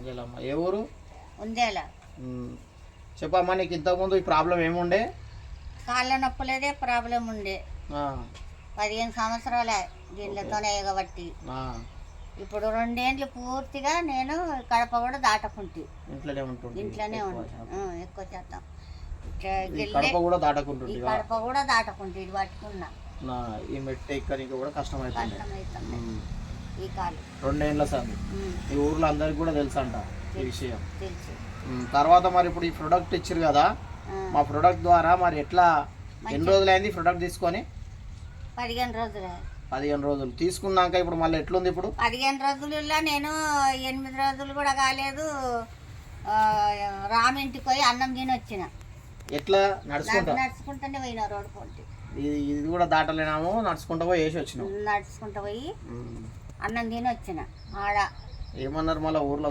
అంజలమ్మ ఏ ఊరు? ఉమ్. చెప్పమ్మా నీకు ఇంతకుముందు ఈ ప్రాబ్లం ఏముండే? కాళ్ళ నొప్పులేదే ప్రాబ్లం ఉండే. పదిహేను సంవత్సరాలే దీనితోనే ఎగబట్టి. ఇప్పుడు రెండేండ్లు పూర్తిగా నేను కడప కూడా దాటకుంటి. ఇంట్లోనే ఉంటుంది ఇంట్లోనే. ఉంటాను ఎక్కువ శాతం కడప కూడా దాటకుంటుంది కడప కూడా దాటకుంటి ఇది పట్టుకున్నా. ఈ మెట్ట ఎక్కడానికి కూడా కష్టమవుతుంది కష్టమవుతుంది. ఈ కాలు రెండేళ్ళ సంది. ఈ ఊర్లో అందరికి కూడా తెలుసు అంట ఈ విషయం. తెలుసు. తర్వాత మరి ఇప్పుడు ఈ ప్రొడక్ట్ ఇచ్చారు కదా మా ప్రొడక్ట్ ద్వారా మరి ఎట్లా ఎన్ని రోజులైంది ప్రొడక్ట్ తీసుకొని? పదిహేను రోజులే. పదిహేను రోజులు. తీసుకున్నాక ఇప్పుడు మళ్ళీ ఎట్లుంది ఇప్పుడు? పదిహేను రోజులలో నేను ఎనిమిది రోజులు కూడా కాలేదు. రామింటికి పోయి అన్నం తిని వచ్చిన. ఎట్లా? నడుచుకుంటా? నడుచుకుంటూనే పోయిన రోడ్డు పొంటి ఇది కూడా దాటలేనాము. నడుచుకుంటా పోయి వేసి వచ్చినాం. నడుచుకుంటూ పోయి. అన్నం తిని వచ్చిన ఆడ. ఏమన్నారు మళ్ళీ ఊర్లో